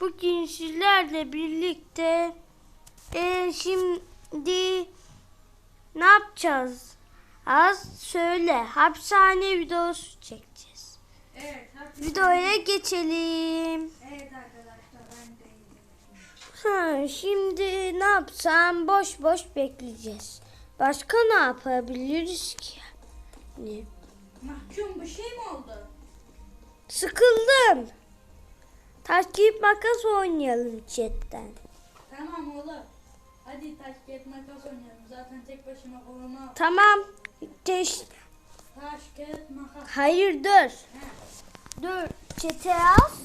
Bugün sizlerle birlikte e, şimdi ne yapacağız? Az söyle. Hapishane videosu çekeceğiz. Evet. haklısın. Videoya geçelim. Evet arkadaşlar ben de. Ha, şimdi ne yapsam boş boş bekleyeceğiz. Başka ne yapabiliriz ki? Ne? Mahkum bir şey mi oldu? Sıkıldım. Taş kağıt makas oynayalım chatten. Tamam oğlum. Hadi taş kağıt makas oynayalım. Zaten tek başıma olamam. Tamam. Teş Taş kağıt makas. Hayır dur. He. Dur. Çete yaz.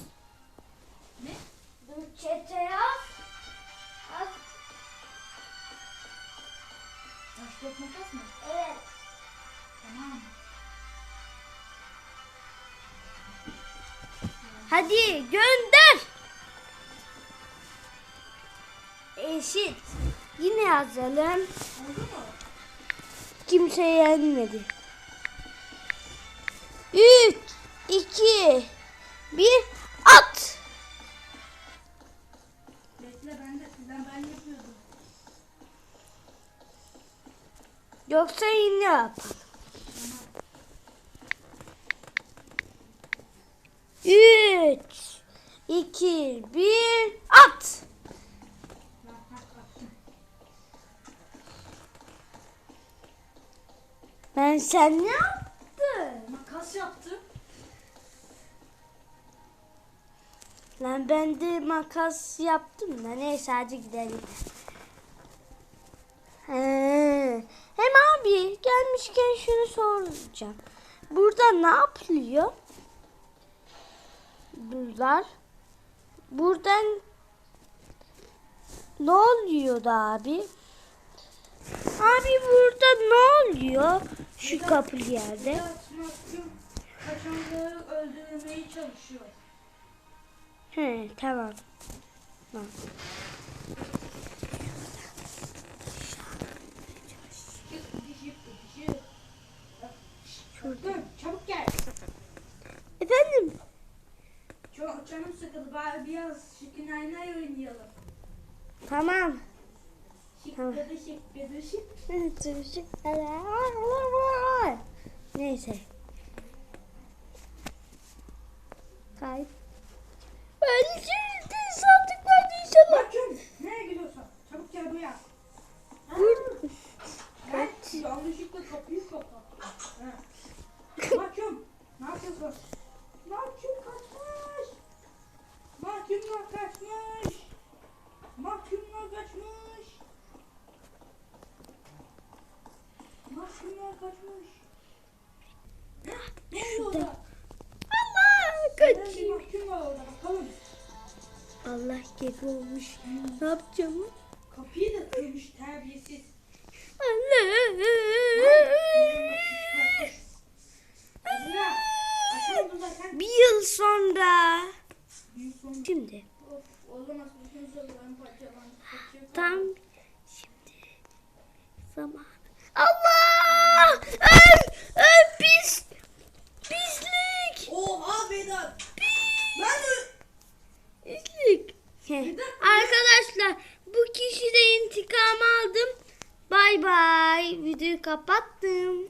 Ne? Dur çete yaz. Yaz. Taş kağıt makas mı? Evet. Tamam. Hadi gönder. Eşit. Yine yazalım. Kimse yenmedi. 3, 2, 1, at. Bekle ben de ben, ben yapıyordum. Yoksa yine yapalım. Üç, iki, bir, at. Ben sen ne yaptın? Makas yaptım. Lan ben de makas yaptım da neyse hadi gidelim. He. Hem abi gelmişken şunu soracağım. Burada ne yapılıyor? Bunlar. Buradan ne oluyor da abi? Abi burada ne oluyor? Şu kapı yerde. Biraz mahkum kaçanları öldürmeye çalışıyor. He tamam. Tamam. Canım sıkıldı. Bari biraz şıkkın ayna oynayalım. Tamam. Şıkkıdı şıkkıdı şık. Neyse. Kayıp. Öldürdü sandık vardı inşallah. Bakın nereye gidiyorsun? Çabuk gel buraya. Vur. Gel. Yanlışlıkla kapıyı kapattım. Mahkum. Ne yapıyorsun? Mahkum kaçmış. Mahkumlar kaçmış. Mahkumlar kaçmış. Mahkumlar kaçmış. Ne oldu? Allah kaçayım. mahkum var orada bakalım. Allah gebe olmuş. Ne yapacağım? Kapıyı da kırmış terbiyesiz. Allah. Azra. Aşağı dur zaten. Bir yıl sonra. Bir son. Şimdi. Tam şimdi zaman. Allah! Öl! Öl pis! Pislik! Oha Vedat. Ben de... Pislik. Arkadaşlar bu kişide intikam aldım. Bay bay. Videoyu kapattım.